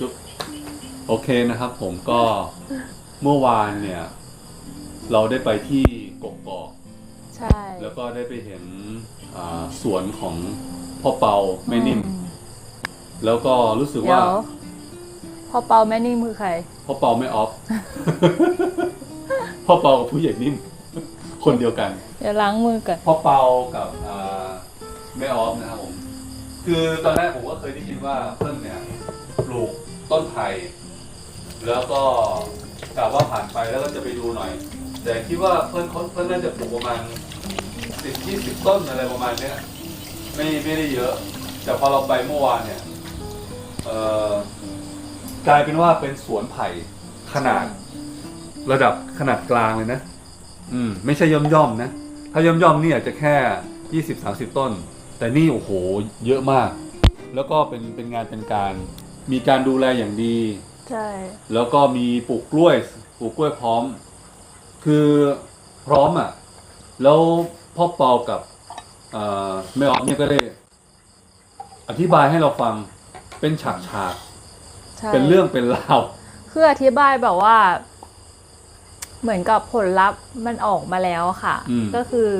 จุ๊บโอเคนะครับ ผมก็เมื่อวานเนี่ย เราได้ไปที่กกอกใช่ แล้วก็ได้ไปเห็นอ่าสวนของพ่อเปาแม่นิ่มอืแล้วก็รู้สึกเดี๋ว่ายวพอเปาแม่นิ่มคือใคร พ่อเปาไม่ออฟ พ่อเปากับผู้ใหญ่นิ่ม คนเดียวกัน เดี๋ยวล้างมือก่อน พ่อเปากับอ่าแม่ออฟนะครับผม คือตอนแรกผมก็เคยได้ยินว่าเพื่อนเนี่ยป ลูกต้นไผ่แล้วก็กะว่าผ่านไปแล้วก็จะไปดูหน่อย แต่คิดว่าเพื่อนเพื่อนน่าจะปลูกประมาณสิบยี่สิบต้นอะไรประมาณเนี้ยไม่ไม่ได้เยอะ แต่พอเราไปเมื่อวานเนี่ยเออกลายเป็นว่าเป็นสวนไผ่ขนาด ระดับขนาดกลางเลยนะ อืม ไม่ใช่ย่อมย่อมๆนะ ถ้าย่อมย่อมนี่อาจจะแค่ยี่สิบสาสิบต้น แต่นี่โอ้โห เยอะมาก แล้วก็เป็นเป็นงานเป็นการ มีการดูแลอย่างดี ใช่ แล้วก็มีปลูกกล้วยปลูกกล้วยพร้อม คือพร้อมอะ แล้วพ่อเปากับเอ่อแม่ออฟเนี่ยก็ได้ อธิบายให้เราฟังเป็นฉากฉากใช่ๆเป็นเรื่องเป็นราวคืออธิบายแบบว่า เหมือนกับผลลัพธ์มันออกมาแล้วค่ะอืมก็คือ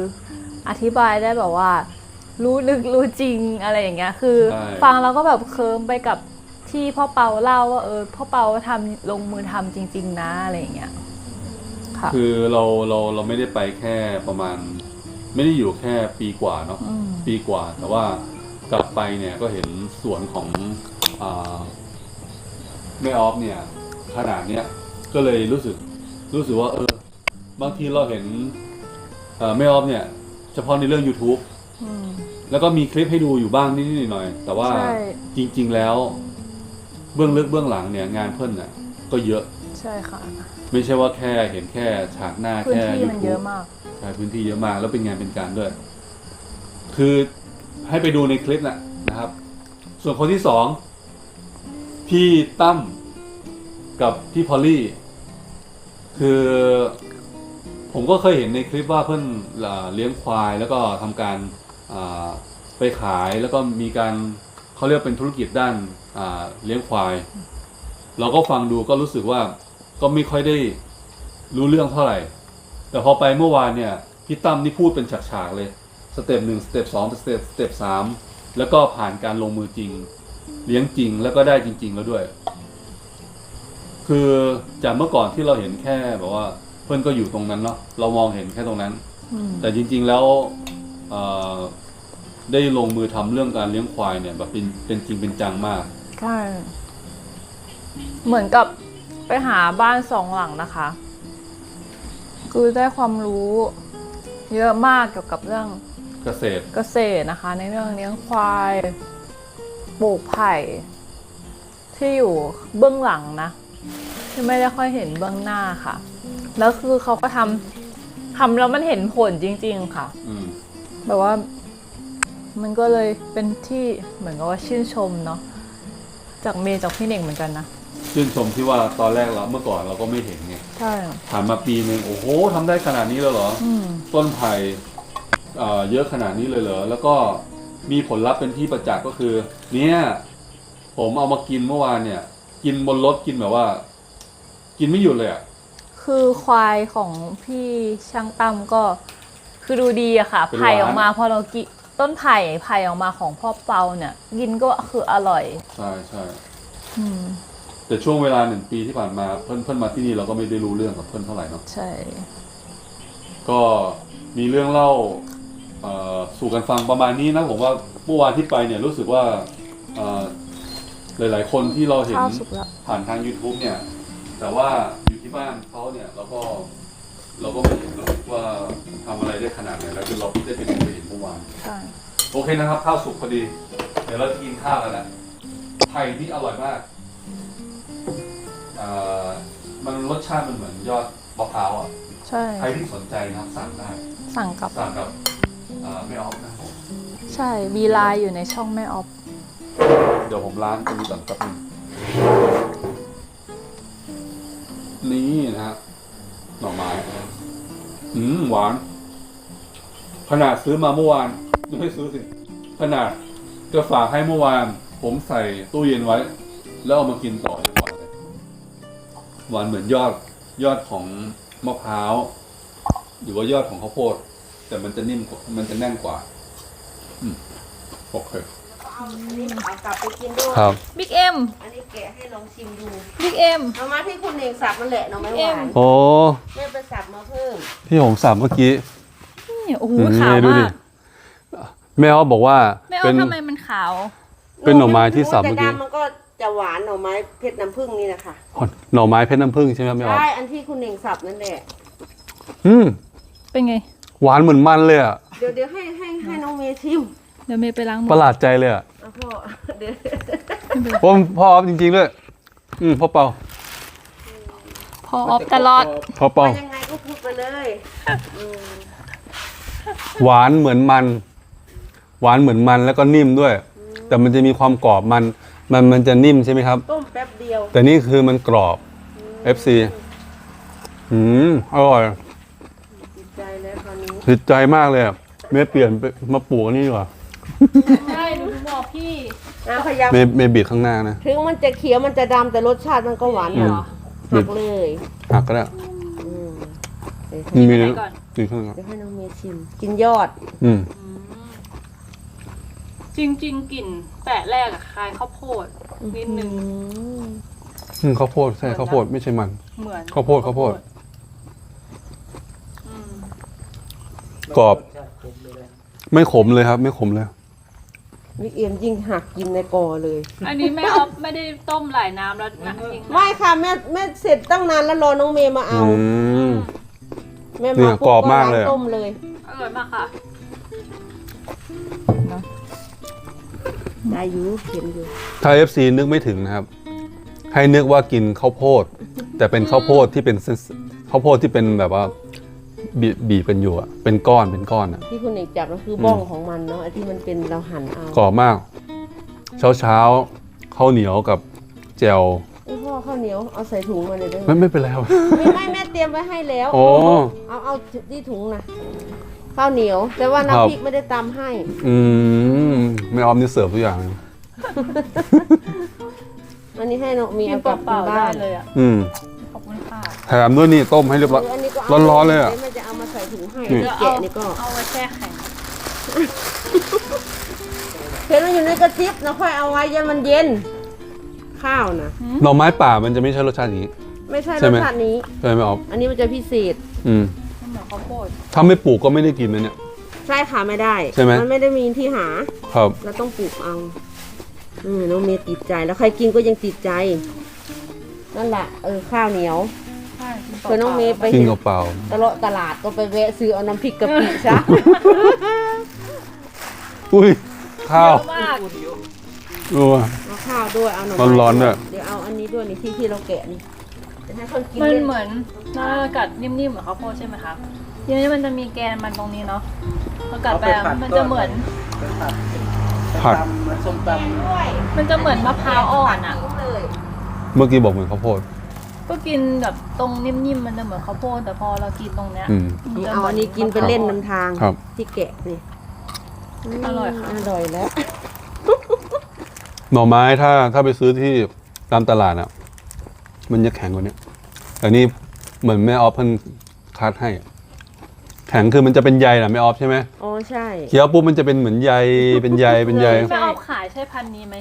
อธิบายได้แบบว่า รู้ลึกรู้จริงอะไรอย่างเงี้ย คือใช่ฟังแล้วก็แบบเคิมไปกับ ที่พ่อเปาเล่าว่าเออพ่อเปาทำลงมือทำจริง ๆ นะอะไรอย่างเงี้ยค่ะคือเราเราเราไม่ได้ไปแค่ประมาณ ไม่ได้อยู่แค่ปีกว่าเนาะอืมปีกว่า แต่ว่ากลับไปเนี่ยก็เห็นสวนของอาแม่ออฟเนี่ย ขนาดเนี้ยก็เลยรู้สึกรู้สึกว่า เออ บางทีเราเห็นเอ่อแม่ออฟเนี่ย เฉพาะในเรื่อง YouTube อืมแล้วก็มีคลิปให้ดูอยู่บ้างนิดๆหน่อยๆแต่ว่าใช่จริง ๆ แล้ว เบื้องลึกเบื้องหลังเนี่ยงานเพิ่นน่ะก็เยอะใช่ค่ะ ไม่ใช่ว่าแค่เห็นแค่ฉากหน้าพื้นแค่ ที่มันเย YouTube อะมาก ใช่พื้นที่เยอะมากแล้วเป็นงานเป็นการด้วย คือให้ไปดูในคลิปนะนะครับ ส่วนคนที่สองพี่ตั้มกับพี่พอลลี่ คือผมก็เคยเห็นในคลิปว่าเพื่อนอ่าเลี้ยงควายแล้วก็ทำการอ่าไปขายแล้วก็มีการเขาเรียกเป็นธุรกิจด้านอ่า เลี้ยงควาย เราก็ฟังดูก็รู้สึกว่าก็ไม่ค่อยได้รู้เรื่องเท่าไหร่ แต่พอไปเมื่อวานเนี่ยพี่ตั้มนี่พูดเป็นฉากๆเลยสเต็ปหนึ่งสเต็ปสองสเต็ปสเต็ปสามแล้วก็ผ่านการลงมือจริง เลี้ยงจริงแล้วก็ได้จริง ๆ แล้วด้วย คือจากเมื่อก่อนที่เราเห็นแค่แบบว่า เพื่อนก็อยู่ตรงนั้นเนาะเรามองเห็นแค่ตรงนั้นอืมแต่จริง ๆแล้วเอ่อได้ลงมือทำเรื่องการเลี้ยงควายเนี่ยแบบเป็นเป็นจริงเป็นจังมาก ใช่ เหมือนกับไปหาบ้านสองหลังนะคะ คือได้ความรู้ เยอะมากเกี่ยวกับเรื่องเกษตรเกษตรนะคะ ในเรื่องเลี้ยงควายปลูกไผ่ ที่อยู่เบื้องหลังนะ ที่ไม่ได้ค่อยเห็นเบื้องหน้าค่ะ แล้วคือเขาก็ทำทำแล้วมันเห็นผลจริง ๆ ค่ะอืมแบบว่า มันก็เลยเป็นที่เหมือนกับว่าชื่นชมเนาะ จากเมย์จากพี่เน่งเหมือนกันนะชื่นชมที่ว่าตอนแรกเราเมื่อก่อนเราก็ไม่เห็นไงใช่ผ่านมาปีหนึ่งโอ้โหทำได้ขนาดนี้แล้วเหรออืมต้นไผ่เอ่อเยอะขนาดนี้เลยเหรอแล้วก็มีผลลัพธ์เป็นที่ประจักษ์ก็คือ เนี่ย ผมเอามากินเมื่อวานเนี่ย กินบนรถกินแบบว่า กินไม่หยุดเลยอะ คือควายของพี่ช่างตั้มก็ คือดูดีอะค่ะเป็นไผ่หวาน ออกมาพอเรากิน ต้นไผ่ไผ่ออกมาของพ่อเปาเนี่ยกินก็คืออร่อย ใช่ใช่อืมแต่ช่วงเวลาหนึ่งปีที่ผ่านมาเพื่อนเพื่อนมาที่นี่เราก็ไม่ได้รู้เรื่องกับเพื่อนเท่าไหร่เนาะใช่ ก็มีเรื่องเล่าเอ่อสู่กันฟังประมาณนี้นะผมว่าเมื่อวานที่ไปเนี่ยรู้สึกว่าเอ่อหลาย ๆ คนที่เราเห็นข้าวสุกแล้ว ผ่านทาง YouTube เนี่ย แต่ว่าอยู่ที่บ้านเขาเนี่ยเราก็เราก็ไม่เห็นเนอะว่าทำอะไรได้ขนาดไหนแล้วคือเราได้ไปดูไปเห็นเมื่อ วานใช่โอเคนะครับ ข้าวสุกพอดี เดี๋ยวเราจะกินข้าวแล้วนะไผ่ที่อร่อยมากเอ่อมันรสชาติมันเหมือนยอดมะพร้าวอะใช่ ใครที่สนใจนะครับสั่งได้สั่งกับ สั่งกับเอ่อไม่ออฟนะครับผมใช่ มีไลน์อยู่ในช่องแม่ออฟ เดี๋ยวผมล้างตรงนี้ก่อนแป๊บนึงนี่นะฮะหน่อไม้อืมหวาน ขนาดซื้อมาเมื่อวานไม่ให้ซื้อสิ ขนาดจะฝากให้เมื่อวาน ผมใส่ตู้เย็นไว้ แล้วเอามากินต่อดีกว่าเลยหวานเหมือนยอดยอดของมะพร้าวหรือว่ายอดของข้าวโพด แต่มันจะนิ่มกว่ามันจะแน่นกว่า อืมโอเคเอาอันนี้เอากลับไปกินด้วย ครับ บิ๊กเอ็มอันนี้แกะให้ลองชิมดูบิ๊กเอ็ม เอามาที่คุณเองสับมันแหละหน่อไม้หวานโอ้ แม่ไปสับมาเพิ่มที่หงสับเมื่อกี้นี่ โอ้โหอืมขาวนี่ดูดิมากแม่เขาบอกว่าแม่เป็ว่าน ทำไมมันขาว เป็นหน่อไม้ที่สับเมื่อกี้ แต่ดำมันก็จะหวานหน่อไม้เพชรน้ำผึ้งนี่นะคะหน่อไม้เพชรน้ำผึ้งใช่ไหมครับแม่ออฟใช่อันที่คุณเองสับนั่นแหละ อืมเป็นไง หวานเหมือนมันเลยอะเดี๋ยวเดี๋ยวให้ให้ให้น้องเมย์ชิมเดี๋ยวเมย์ไปล้างมืประหลาดใจเลยอะเอาพ่อเดี๋ยวพ่อพ่อออฟจริงๆด้วยอืมพ่อเปาพอออฟตลอดพ่อเปา ว่ายังไงก็พูดไปเลยอืม หวานเหมือนมัน หวานเหมือนมันแล้วก็นิ่มด้วย แต่มันจะมีความกรอบมันมันมันจะนิ่มใช่ไหมครับ ต้มแป๊บเดียว แต่นี่คือมันกรอบ FC อืมอร่อยติดใจแล้วคราวนี้ติดใจมากเลยอะเมย์เปลี่ยนไปมาปลูกอันนี้ดีกว่าใช่หนูถึงบอกพี่อะพยายามเมย์เมย์บีดข้างหน้านะ ถึงมันจะเขียวมันจะดำแต่รสชาติมันก็หวานอืมเนาะหักเลยหักก็ได้อืมเดี๋ยวมันมีไหนนะก่อน ดีข้างหลังเดี๋ยวให้น้องเมย์ชิม กินยอด อืมจริง ๆกลิ่นแปะแรกอะคล้ายข้าวโพด นิดนึง อืมข้าวโพดใช่ข้าวโพดไม่ใช่มัน เหมือนข้าวโพดข้าวโพด อืมกรอบ ไม่ขมเลยครับ ไม่ขมเลย วิกเอ็มยิ่งหักกินในกอเลย อันนี้แม่ออฟไม่ได้ต้มหลายน้ำแล้วนะทิ้งนะไม่ค่ะแม่แม่เสร็จตั้งนานแล้วรอน้องเมย์มาเอา อืม แม่เนี่มายปุ๊กรอบมากเลยล้งต้มเลย อร่อยมากค่ะ ได้อยู่เข็มอยู่ ถ้า FC นึกไม่ถึงนะครับ ให้นึกว่ากินข้าวโพด แต่เป็นข้าวโพดที่เป็นเส้นข้าวโพดที่เป็นแบบว่าบีบีบกันอยู่อะเป็นก้อนเป็นก้อนอะที่คุณเอกจับก็คือบ้องของมันเนาะไอ้ที่มันเป็นเราหั่นเอากรอบมาก เช้าเช้าๆข้าวเหนียวกับแจว ไอ้ยพ่อข้าวเหนียวเอาใส่ถุงมาเลยได้ไหมไม่ไม่เป็นไรครับ ไม่ไม่แม่เตรียมไว้ให้แล้ว โอ้เอาเอาที่ถุงนะข้าวเหนียว แต่ว่าครับ น้ำพริกไม่ได้ตำให้ อืมไม่ออมนี่เสิร์ฟทุกอย่างเลยอันนี้ให้น้องมีกินเอาเปกลับล่าๆบ้าได้นเลยอะ อืมขอบคุณค่ะ แถมด้วยนี่ต้มให้เรียบร้อยเอออันนี้ก็าร้อนๆเลยอะ ดี๋วแม่จะเอามาใส่ถุงให้นี่ เดี๋ยวแกะนี่ก็เอาไว้แช่แข็งเห็นมันอยู่ในกระติบนะค่อยเอาไว้ยันมันเย็น ข้าวนะหน่อไม้ป่ามันจะไม่ใช่รสชาติอย่างนี้ ไม่ใช่ใช่รไหมสชาตินี้ใช่ไหมออฟอันนี้มันจะพิเศษ อืมมันเหมือนข้าวโพดถ้าไม่ปลูกก็ไม่ได้กินนะเนี่ย ใช่ค่ะไม่ได้ใช่ไหมมันไม่ได้มีที่หา ครับเราต้องปลูกเอาอืมน้องเมย์ติดใจแล้วใครกินก็ยังติดใจ นั่นแหละเออข้าวเหนียวใช่กินเปเพื่อน้องเมย์ล่าไปกินเห็นกับเปล่าตลาดตลาดก็ไปแวะซื้อเอาน้ำพริกกะปิซะอุ้ยๆข้าว เยอะมากดูอะเอาข้าวด้วย เอาหน่อร้อนๆด้วย เดี๋ยวเอาอันนี้ด้วยนี่ที่ที่เราแกะนี่จะให้คนกินมันเล่นเหมือนถ้าเรากัดนิ่มๆเหมือนข้าวโพดใช่ไหมคะทีนี้มันจะมีแกนมันตรงนี้เนาะเรากัดไปอะมันจะเหมือนผัดมันส้มตำด้วยมันจะเหมือนมะพร้าวอ่อนอะ เลยเมื่อกี้บอกเหมือนข้าวโพด ก็กินแบบตรงนิ่มๆมันจะเหมือนข้าวโพดแต่พอเรากินตรงเนี้ยอืม มันี่จะเอาหมื อันนี้กินไปเล่นนำทางครับ ที่แกะนี่อร่อยค่ะอร่อยแล้ว หน่อไม้ถ้าถ้าไปซื้อที่ตามตลาดอะ มันจะแข็งกว่านี้แต่นี่เหมือนแม่ออฟเพิ่นคัดให้อะแข็งคือมันจะเป็นใยนะแม่ออฟใช่ไหมอ๋อใช่ เคี้ยวปุ๊บมันจะเป็นเหมือนใยเป็นใยเป็นใย แม่เอาขายใช่พันธุ์นี้ไหม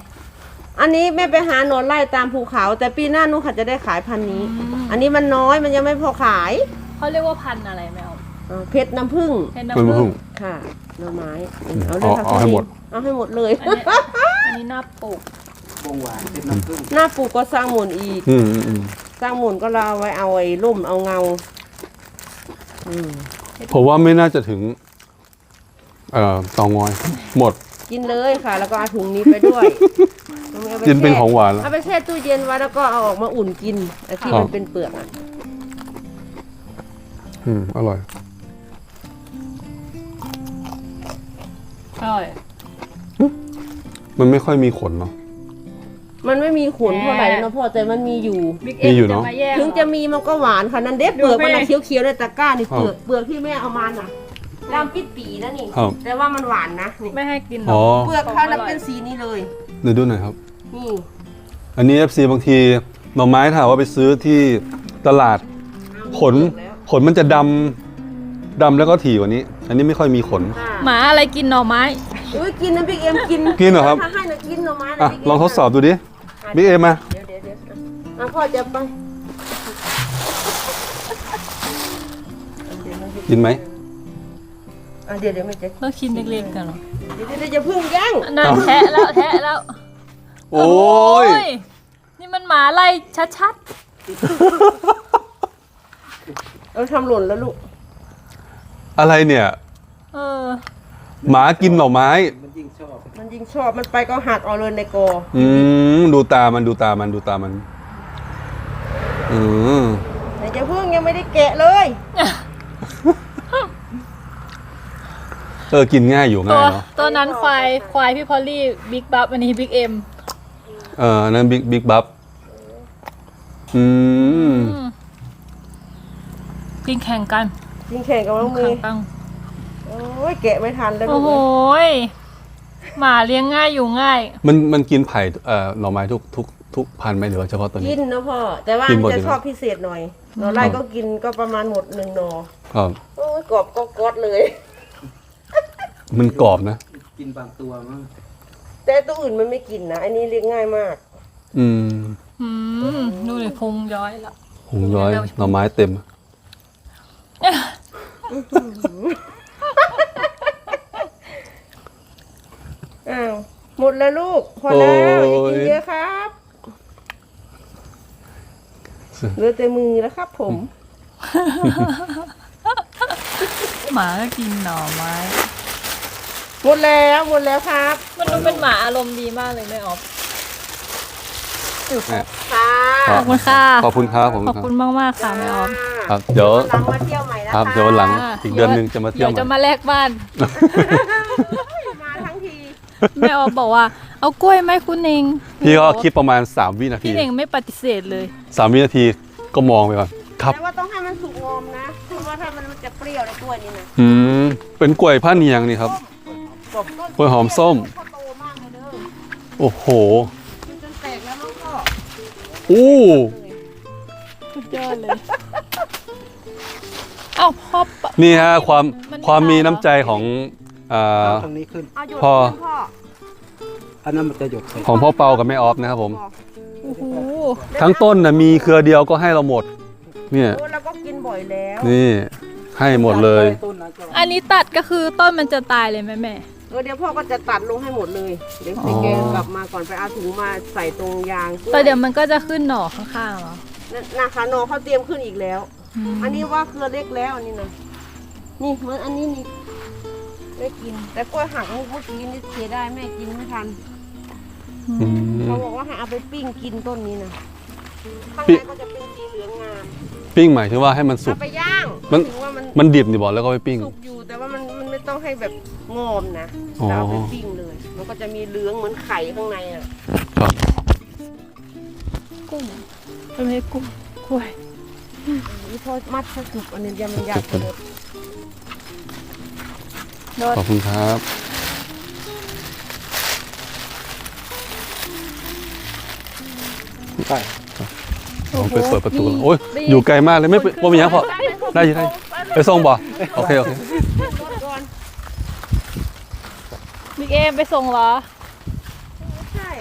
อันนี้แม่ไปหาหนอนไล่ตามภูเขา แต่ปีหน้านู้นค่ะจะได้ขายพันธุ์นี้อันนี้มันน้อยมันยังไม่พอขายเขาเรียกว่าพันธุ์อะไรแม่เอาอ่าเพชรน้ำผึ้งเพชรเป็นน้ำพึ่ผึ้งงค่ะ หน่อไม้อืมเอาเลยค่ะเอาเอาให้หมด เอาให้หมดเลย อันนี้อันนี้น่าปลูกวงหวานเป็นน้ำผึ้งหน้าปลูกก็สร้างหมุนอีก อืมอืมอืมสร้างหมุนก็เราเอาไว้เอาไอ้ร่มเอาเงาอืมผมว่าไม่น่าจะถึง เอ่อเตองอย หมดกินเลยค่ะ แล้วก็เอาถุงนี้ไปด้วยอาไแช่กินเป็นของหวานแล้ว เอาไปแช่ตู้เย็นไว้แล้วก็เอาออกมาอุ่นกินไอ้ที่ครับมันเป็นเปลือกอะอืมอร่อย อร่อย มันไม่ค่อยมีขนเนาะ มันไม่มีขนเท่าไหร่นะพ่อแต่มันมีอยู่ บิ๊กมีเอ็มอยู่จะเนอะ มาแยกถึงจะมีมันก็หวานค่ะนั่นเด็ดเปลือกมันดูน่ะแม่เขียวๆในตะกร้านี่ครับเปลือกเปลือกที่แม่เอามาน่ะดำปิดปีนะนี่ครับ แต่ว่ามันหวานนะนี่ไม่ให้กินหรอ๋ออกเปลือกเขาน่ะเป็นสีนี้เลย เดี๋ยวดูหน่อยครับ นี่อันนี้ FC บางทีหน่อไม้ถ้าหากว่าไปซื้อที่ตลาดขนขนมันจะดำ ดำแล้วก็ถี่กว่านี้ อันนี้ไม่ค่อยมีขน หมาอะไรกินหน่อไม้ อุ้ยกินนะบิ๊กเอ็มกินกินเหรอครับ ถ้าให้นะกินหน่อไม้นะอะ Big M ลองทดสอบดูดิบิ๊กเอมาเดี๋ยวเดี๋ยวเดี๋ยวอะพ่อจะไปกินไหมอะเดี๋ยวเดี๋ยวไม่จะก็กินเล็กๆกันเหรอเดี๋ยวเดี๋ยวเดี๋ยวจะพึ่งย่างนั่นแทะแล้วแทะแล้วโอ้ยนี่มันหมาไล่ชัดเราทำหล่นแล้วลูก อะไรเนี่ยๆเออ หมากินหน่อไม้ มันยิ่งชอบ มันยิงชอบมันไปก็หักเอาเลยในกออืมดูตามันดูตามันดูตามัน อืมแต่จะพึ่งยังไม่ได้แกะเลยเออกินง่ายอยู่ตัง่ายวเนาะตัวนั้นควายควายพี่พอลลี่บิ๊กบัฟอันนี้บิ๊กเอ็มเอออันนั้นบิ๊กบิ๊กบัฟอืมกินแข่งกัน ยิงแข่งกับน้องเมแข่งย์กันโอ้ยแกะไม่ทันแล้วลูโอ้กโหยหมาเลี้ยงง่ายอยู่ง่าย มันมันกินไผ่เอ่อหน่อไม้ทุกทุกทุกพันธุ์ไหมหรือว่าเฉพาะตัวกินี้ นนะพ่อ แต่ว่ากินหมดจะอยู่ชอบพิเศษหน่อยหนอไล่ก็กินก็ประมาณหมดหนึ่งหนอครับโอ้ยกรอบก็กอดเลย มันกรอบนะ กินบางตัวมั้งแต่ตัวอื่นมันไม่กินนะอันนี้เลี้ยงง่ายมาก อืมอืมดูเลยพุงย้อยแล้วหงย้อยหน่อไม้เต็ม อ้าวหมดแล้วลูก พอแล้วอย่าโอ้ยกินเยอะครับเหลือแต่มือแล้วครับ ผม หมาก็กินหน่อไม้ หมดแล้วหมดแล้วครับ มันดูเป็นหมาอารมณ์ดีมากเลยแม่ออฟ เนี่ยค่ะคขรัอบคุณค่ะ ขอบคุณครับผมขอบคุณมากมากๆค่ะแม่ออฟครับเดี๋ยวหลังมาเที่ยวใหม่นะคคะรับเดี๋ยววันหลังอะอีกเดือนหนึ่งจะมาเที่ยวเดี๋ยวจะใหม่มาแลกบ้าน มาทั้งทีแม่ออฟบอกว่า เอากล้วยไหมคุณเองพี่ก็คิดประมาณ 3 วินาทีพี่เองไม่ปฏิเสธเลย3วินาทีก็มองไปก่อนครับ แต่ว่าต้องให้มันสุกงอมนะเพราะว่าถ้ามันจะเปรี้ยวในกล้วยนี่นะอืมเป็นกล้วยผ้าเนียงนี่ครับกรอบกล้วยหอมส้ม เขาโตมากเลยเด้อโอ้โห มันจนแตกแล้วมั้งพ่อ อู้สุดยอดเลยเอ้าพ่อปะ นี่ฮะความมันไม่ความมีตายเหรอน้ำใจของอ่าตรงนี้ขึ้น เอาหยดพ่อ ขึ้นพ่ออันนั้นมันจะหยดใส่ของพ่อเปากับแม่ออฟนะครับผม โอ้โหทั้งต้นนะมีเครือเดียวก็ให้เราหมด เนี่ย โอ้เราก็กินบ่อยแล้วนี่ให้หมดเลย ต้นนั้นก็อันนี้ตัดก็คือต้นมันจะตายเลยไหมแม่ เออเดี๋ยวพ่อก็จะตัดลงให้หมดเลย เดี๋ยวอ๋ไปอแกงกลับมาก่อนไปเอาถุงมาใส่ตรงยางกล้แต่เดี๋ยวมันก็จะขึ้นหน่อข้างๆเหรอนั่นนะคะนอเขาเตรียมขึ้นอีกแล้วมอันนี้ว่าเครือเล็กแล้วอันนี้นะนี่เหมือนอันนี้นี่ได้กิน แต่กล้วยหักเมื่อกี้นี่เสียได้แม่กินไม่ทันอืมเขาบอกว่าให้เอาไปปิ้งกินต้นนี้นะข้างปิ้ในงก็จะเป็นสีเหลืองงามปิ้งหมายถึงว่าให้มันสุเอากไปย่างมันถึงว่ามันมันดิบนี่บอกแล้วก็ไปปิ้งสุกอยู่แต่ว่ามันมันไม่ ต้องให้แบบงอมนะอ๋อเราเอาไปปิ้งเลย มันก็จะมีเหลืองเหมือนไข่ข้างในอะครับกุ้งเป็นไม่กุ้งกล้วยนี่พอมัดถ้าสุกอันนี้จะมันยากเลยรสขอบคุณครับใช่ผมไปเปิดประตูแล้วโอ้ยอยู่ไกลมากเลยไม่เป็นว่ามีหยังพอได้อยินได้ไปส่งบ่โอเคโอเคก่อน บิ๊ก เอมไปส่งเหรอ ใช่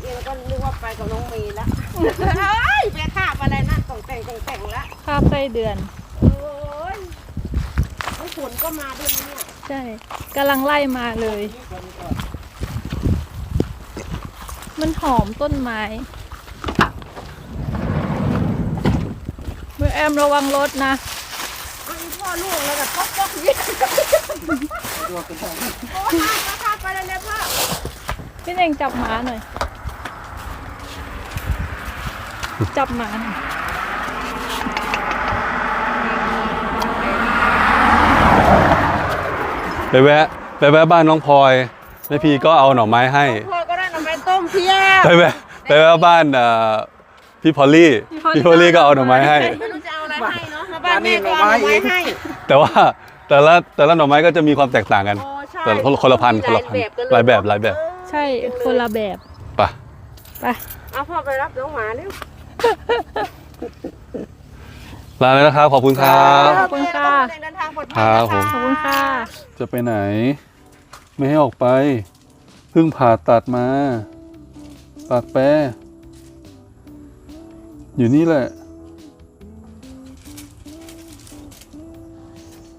เองก็นึกว่าไปกับน้องเมย์ละเฮ้ยไปคาบอะไรนะต่องแต่งต่องแต่งละคาบไส้เดือน โอ้ยแล้วฝนก็มาด้วยนะเนี่ยใช่กำลังไล่มาเลย มันหอมต้นไม้เมื่อแอมระวังรถนะเอาอีพ่อลูกแล้วแบบป๊อกป๊อกยิ่งตัวเป็น โอ้ยมาคาบไปเลยเนี่ยพ่อพี่เองจับหมาหน่อย จับหมาหน่อยไปแวะไปแวะบ้านน้องพลอยแม่พีก็เอาหน่อไม้ให้ พ่อก็ได้นำไปต้มเพียบไปแวะไปแวะบ้านเอ่อพี่พอลลี่พี่พอลลี่ก็เอาหน่อไม้ให้ ไม่รู้จะเอาอะไรให้เนาะมาบ้านแม่ก็เอาหน่อไม้ให้แต่ว่า แต่ละแต่ละหน่อไม้ก็จะมีความแตกต่างกันโอ้ใช่แต่คนคนละพันธุ์คนละพันธุ์หลายแบบหลายแบบใช่คนละแบบไปเอาพ่อไปรับน้องหมาเร็วลาเลยนะครับ ขอบคุณครับ ขอบคุณค่ะ เดินทางปลอดภัยครับนะผม ขอบคุณค่ะ จะไปไหน ไม่ให้ออกไป เพิ่งผ่าตัดมา ปากแปรอยู่นี่แหละ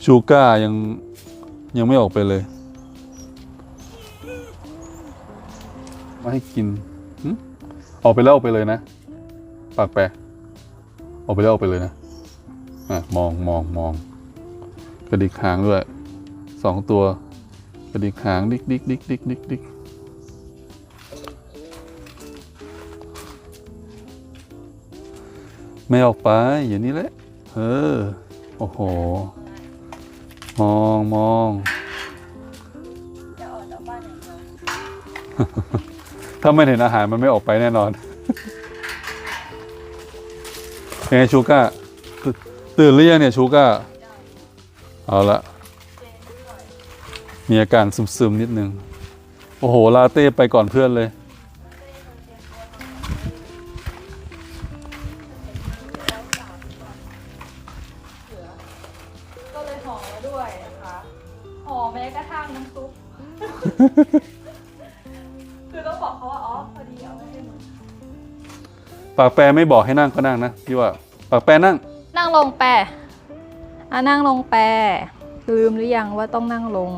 ชูก้ายังยังไม่ออกไปเลยมาให้กินออกไปแล้วออกไปเลยนะ ปากแปรออกไปแล้วออกไปเลยนะอะมองมองมองกระดิกหางด้วยสองตัวกระดิกหางดิกดิกดิกดิกดิกดิกไม่ออกไปอย่างนี้แหละเออ โอ้โห มองมองถ้าไม่เห็นอาหารมันไม่ออกไปแน่นอนยังไงชูก้าตื่นตื่นหรือยังเนี่ยชูก้าเอาละมีอาการซึมๆนิดนึง โอ้โห ลาเต้ไปก่อนเพื่อนเลย ปากแปรไม่บอกให้นั่งก็นั่งนะพี่ว่าปากแปรนั่ง นั่งลงแปะอะนั่งลงแปะลืมหรือยังว่าต้องนั่งลง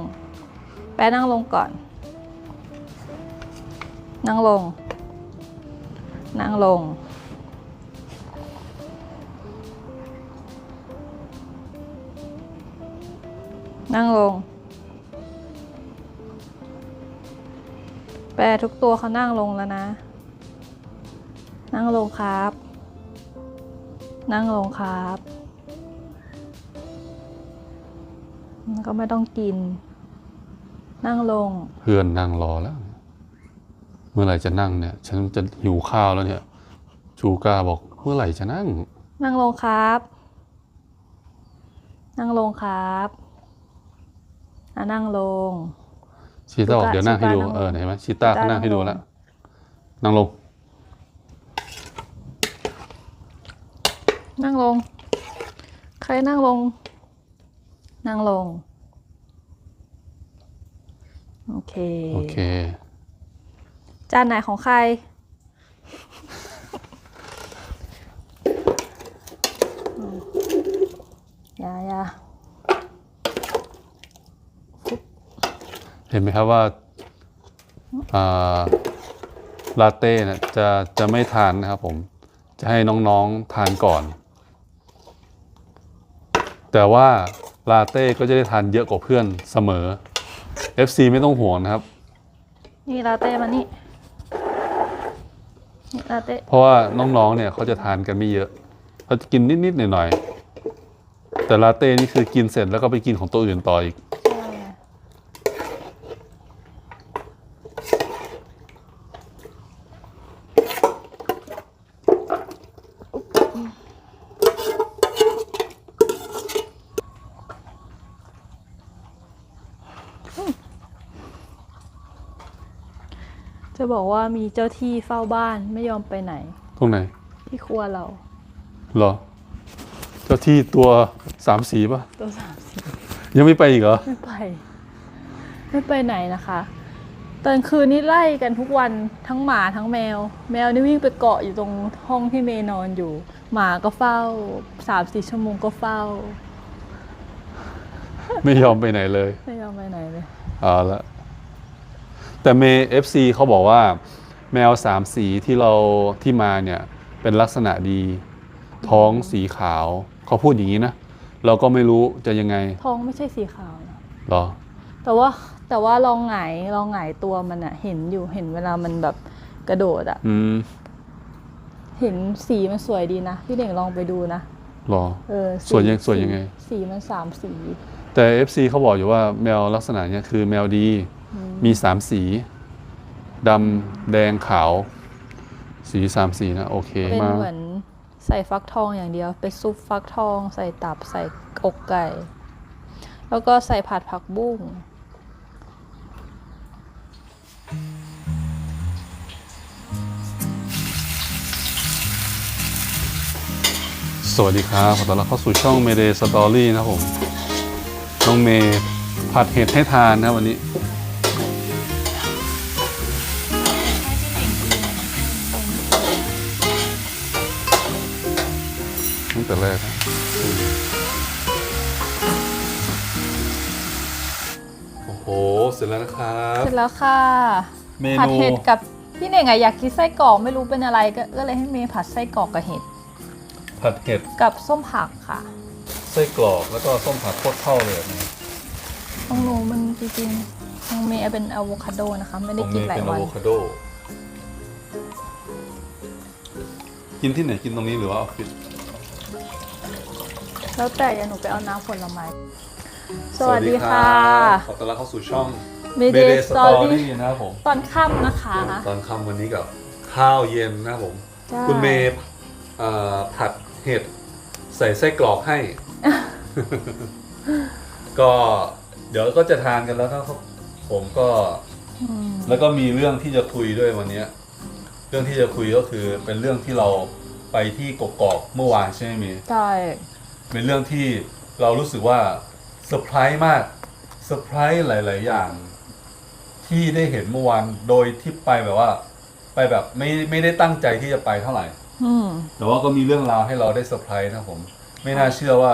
แปะนั่งลงก่อน นั่งลง นั่งลง นั่งลง แปรทุกตัวเขานั่งลงแล้วนะ นั่งลงครับ นั่งลงครับ ก็ไม่ต้องกิน นั่งลง เพื่อนนั่งรอแล้ว เมื่อไหร่จะนั่งเนี่ย ฉันจะหิวข้าวแล้วเนี่ย ชูก้าบอกเมื่อไหร่จะนั่ง นั่งลงครับ นั่งลงครับอะนั่งลง ชีต้าบอกชูก้าเดี๋ยวนั่งให้ดูชูก้านั่งลงเออเห็นไหมชีต้าชูก้าเขานั่งให้ดูนั่งลงแล้ว นั่งลง นั่งลง ใครนั่งลง นั่งลง โอเค โอเค จานไหนของใครอืมอย่าอย่าเห็นไหมครับว่าอ่าลาเต้เนี่ยจะจะไม่ทานนะครับผม จะให้น้องๆทานก่อน แต่ว่าลาเต้ก็จะได้ทานเยอะกว่าเพื่อนเสมอ FC ไม่ต้องห่วงนะครับ นี่ลาเต้มานี่นี่ลาเต้เพราะว่าน้องๆเนี่ยเขาจะทานกันไม่เยอะเขาจะกินนิดๆหน่อยๆแต่ลาเต้นี่คือกินเสร็จแล้วก็ไปกินของตัวอื่นต่ออีก ใช่ จะบอกว่ามีเจ้าที่เฝ้าบ้านไม่ยอมไปไหน ตรงไหน ที่ครัวเราเหรอ เจ้าที่ตัวสามสีป่ะ ตัวสามสิบยังไม่ไปอีกเหรอ ไม่ไป ไม่ไปไหนนะคะตอนคืนนี้ไล่กันทุกวันทั้งหมาทั้งแมว แมวนี่วิ่งไปเกาะอยู่ตรงห้องที่เมย์นอนอยู่ หมาก็เฝ้าสามสี่ชั่วโมงก็เฝ้า ไม่ยอมไปไหนเลย ไม่ยอมไปไหนเลย เอาละ แต่เมย์เอฟซีเขาบอกว่าแมวสามสีที่เราที่มาเนี่ยเป็นลักษณะดี ท้องสีขาวเขาพูดอย่างนี้นะ เราก็ไม่รู้จะยังไงท้องไม่ใช่สีขาวนะหรอ แต่ว่าแต่ว่าลองหงายลองหงายตัวมันอะเห็นอยู่เห็นเวลามันแบบกระโดดอะอืมเห็นสีมันสวยดีนะพี่เด่งลองไปดูนะหรอเออสวยยังสวยยังไง สีมันสามสี แต่ FC เขาบอกอยู่ว่าแมวลักษณะเนี้ยคือแมวดี มีสามสีดำแดงขาว สีสามสีนะโอเคเป็นมากเหมือนใส่ฟักทองอย่างเดียวเป็นซุปฟักทอง ใส่ตับใส่อกไก่ แล้วก็ใส่ผัดผักบุ้งสวัสดีครับขอต้อนรับเข้าสู่ช่องเมเดสตอรี่นะผม น้องเมย์ผัดเห็ดให้ทานนะวันนี้ ตั้งแต่แรกนะโอ้โห เสร็จแล้วนะครับ เสร็จแล้วค่ะเมนูผัดเห็ดกับพี่เน่งอะอยากกินไส้กรอกไม่รู้เป็นอะไรก็ก็เลยให้เมย์ผัดไส้กรอกกับเห็ดผัดเห็ดกับส้มผักค่ะไส้กรอกแล้วก็ส้มผัดโคตรเข้าเลยนะของหนูมันจริงๆของเมย์เป็นอะโวคาโดนะคะ ไม่ได้กินหลายเป็นวัอะนโวคาโด กินที่ไหนกินตรงนี้หรือว่าออฟฟิศ แล้วแต่อย่าหนูไปเอาน้ำผลไม้ สวัสดีค่ะ ขอต้อนรับเข้าสู่ช่อง Mayday Mayday Story Story นะครับผม ตอนค่ำนะคะ ตอนค่ำวันนี้กับข้าวเย็นนะครับผม ใช่ คุณเมย์เอ่อผัดเห็ดใส่ไส้กรอกให้ ก็เดี๋ยวก็จะทานกันแล้วนะครับผมก็ อืมแล้วก็มีเรื่องที่จะคุยด้วยวันเนี้ยเรื่องที่จะคุยก็คือเป็นเรื่องที่เราไปที่กกอกเมื่อวานใช่ไหมเมย์ใช่ เป็นเรื่องที่เรารู้สึกว่าเซอร์ไพรส์มากเซอร์ไพรส์หลาย ๆ อย่าง ที่ได้เห็นเมื่อวานโดยที่ไปแบบว่า ไปแบบไม่ไม่ได้ตั้งใจที่จะไปเท่าไหร่ อืม แต่ว่าก็มีเรื่องราวให้เราได้เซอร์ไพรส์นะครับผม ไม่น่าเชื่อว่า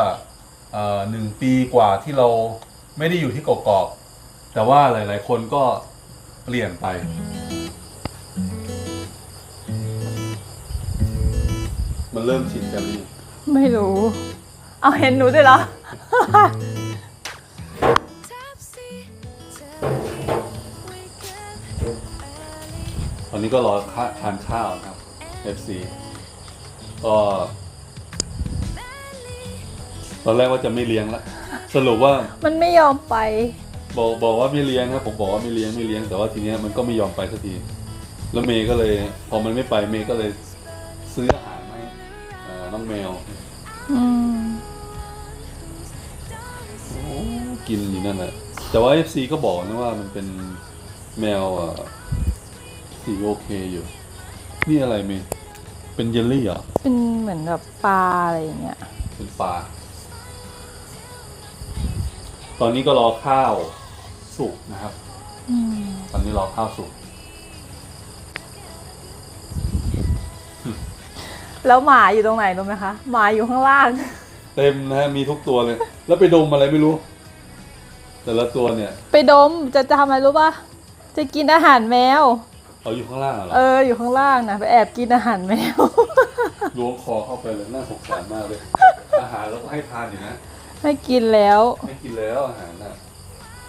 เอ่อหนึ่งปีกว่าที่เราไม่ได้อยู่ที่กกอกแต่ว่าหลาย ๆ คนก็เปลี่ยนไป มันเริ่มชินกันหรือยังไม่รู้ เอาเห็นหนูด้วยเหรอ ตอนนี้ก็รอข้าทานข้าวนะครับ FC ก็ตอนแรกว่าจะไม่เลี้ยงละสรุปว่ามันไม่ยอมไป บอกบอกว่าไม่เลี้ยงครับผมบอกว่าไม่เลี้ยงไม่เลี้ยงแต่ว่าทีเนี้ยมันก็ไม่ยอมไปสักที แล้วเมย์ก็เลย พอมันไม่ไปเมย์ก็เลยซื้ออาหารให้เอ่อน้องแมว อืม กินอยู่นั่นแหละแต่ว่า FC ก็บอกนะว่ามันเป็นแมวอะสีโอเคอยู่ นี่อะไรเมย์เป็นเยลลี่เหรอเป็นเหมือนแบบปลาอะไรอย่างเงี้ย เป็นปลา ตอนนี้ก็รอข้าวสุกนะครับ อืมตอนนี้รอข้าวสุก แล้วหมาอยู่ตรงไหนรู้ไหมคะ หมาอยู่ข้างล่าง เต็มนะฮะมีทุกตัวเลย แล้วไปดมอะไรไม่รู้ แต่ละตัวเนี่ยไปดมจะจะทำอะไรรู้ป่ะจะกินอาหารแมว เอาอยู่ข้างล่างเหรอเอออยู่ข้างล่างนะไปแอบกินอาหารแมว ล้วงคอเข้าไปเลยน่าสงสารมากเลย อาหารเราก็ให้ทานอยู่นะไม่กินแล้ว ไม่กินแล้วอาหารน่ะ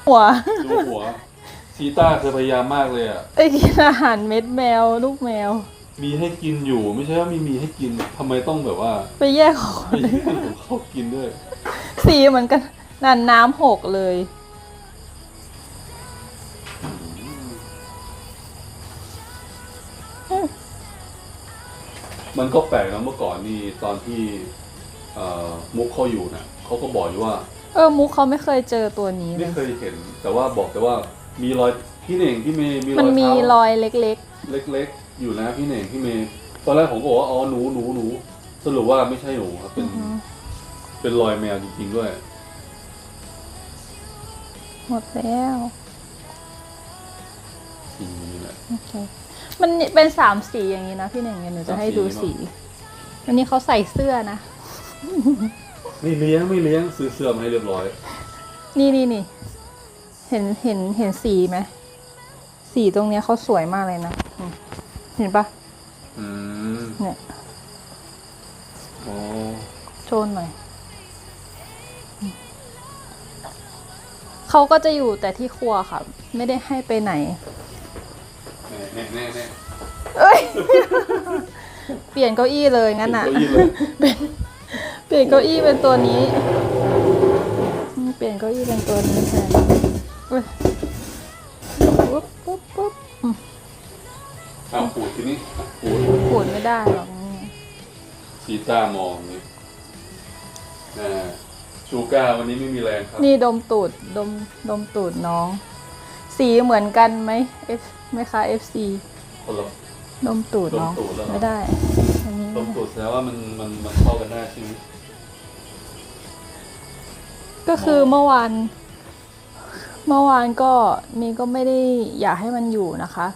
หัวดูหัวชีต้าเคยพยายามมากเลยอะไปกินอาหารเม็ดแมว ลูกแมว มีให้กินอยู่ไม่ใช่ว่าไม่มีให้กินทำไมต้องแบบว่าไปแยกของไปยื่นของเขากินด้วย สีเหมือนกันนั่นน้ำหกเลย มันก็แปลกนะเมื่อก่อนนี่ตอนที่เอ่อมุกเขาอยู่น่ะเขาก็บอกอยู่ว่า เออมุกเขาไม่เคยเจอตัวนี้เลไม่ย เคยเห็น แต่ว่าบอกแต่ว่ามีรอยพี่เน่งพี่เมย์มีรมันอยมีเท้ารอยเล็กเล็กๆ อยู่นะพี่เน่งพี่เมย์ตอนแรกผมก็บอกว่าอ๋อหนูหนูหนูสรุปว่าไม่ใช่หนูครับๆเป็อืนอฮึเป็นรอยแมวจริงๆด้วย หมดแล้วสีนี้แหละโอเค มันเป็นสามสีอย่างนี้นะพี่หนึ่งเดี๋ยวหนูจะให้ดูสามสีสีอันนี้เขาใส่เสื้อนะ ไม่เลี้ยงไม่เลี้ยงซื้อเสื้อมาให้เรียบร้อย นี่นี่นี่ เห็นเห็นเห็นสีไหม สีตรงเนี้ยเขาสวยมากเลยนะอืมเห็นปะอืมเนี่ยอ๋อโชนหน่อยอืมเขาก็จะอยู่แต่ที่ครัวค่ะ ไม่ได้ให้ไปไหนแน่แน่แน่แน่เอ้ย เปลี่ยนเก้าอี้เลยงั้นอะเก้าอี้เลยเปลี่ยนเก้าอี้เป็นตัวนี้อืมเปลี่ยนเก้าอี้เป็นตัวนี้แทนเว้ยปุ๊บปุ๊บปุ๊บอืมอ้าวขูดทีนี้อะขูดขูดไม่ได้หรอกนี่ชีต้ามองนี่อ่าชูก้าวันนี้ไม่มีแรงครับ นี่ดมตูดดมดมตูดน้อง สีเหมือนกันไหม F ไหมคะ FC คนละดมตูดน้องดมตูดแล้วเหรอ ไม่ได้ อันนี้ตรงจุดแสดงว่ามันมันมันเข้ากันได้ใช่ไหมก็คือเมื่อวาน เมื่อวานก็มีก็ไม่ได้อยากให้มันอยู่นะคะ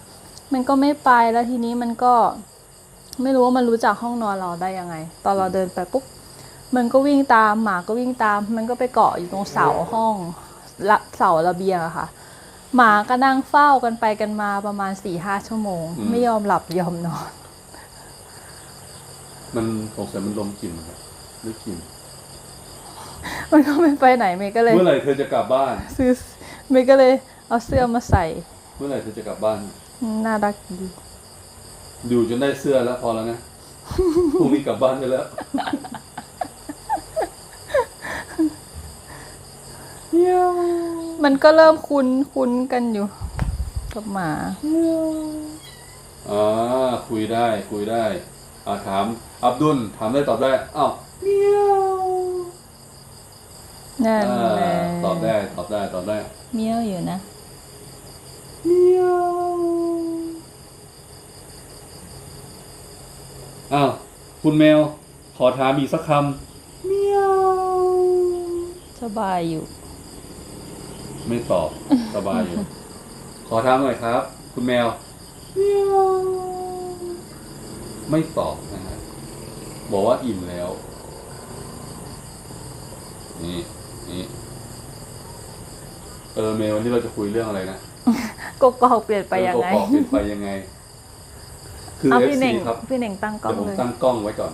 มันก็ไม่ไปแล้วทีนี้มันก็ ไม่รู้ว่ามันรู้จักห้องนอนเราได้ยังไง ตอนเราเดินไปปุ๊บมันก็วิ่งตามหมาก็วิ่งตาม มันก็ไปเกาะอยู่ตรงเสาห้องละเสาระเบียงอะค่ะ หมาก็นั่งเฝ้ากันไปกันมาประมาณสี่ห้าชั่วโมงไม่ยอมหลับยอมนอน มันสงสัยมันลมกลิ่นครับหรือกลิ่นมันก็ไม่ไปไหนเมย์ก็เลย เมื่อไหร่เธอจะกลับบ้าน ซื้อเมย์ก็เลยเอาเสื้อมาใส่เมื่อไหร่เธอจะกลับบ้าน น่ารักดีอยู่จนได้เสื้อแล้วพอแล้วนะ พรุ่งนี้กลับบ้านได้แล้ว มันก็เริ่มคุ้นคุ้นกันอยู่กับหมา อ่าคุยได้คุยได้อ่าถาม อับดุลถามได้ตอบได้อ้าวเมียวนั่นอ่าแหละตอบได้ตอบได้ตอบได้เมี้ยวอยู่นะ เมียวอ้าวคุณแมว ขอถามอีกสักคำเมียว สบายอยู่ ไม่ตอบสบายอยู่ ขอถามหน่อยครับ คุณแมวเมียวไม่ตอบนะฮะบอกว่าอิ่มแล้ว นี่นี่เออเมลวันนี้เราจะคุยเรื่องอะไรนะกกอกเปลี่ยนไปยังไงเออตัวปอกเปลี่ยนไปยังไง คือเอาเอฟพี่ซีเน่งครับพี่เน่งตั้งกล้อเดี๋ยวผมงเลย ตั้งกล้องไว้ก่อน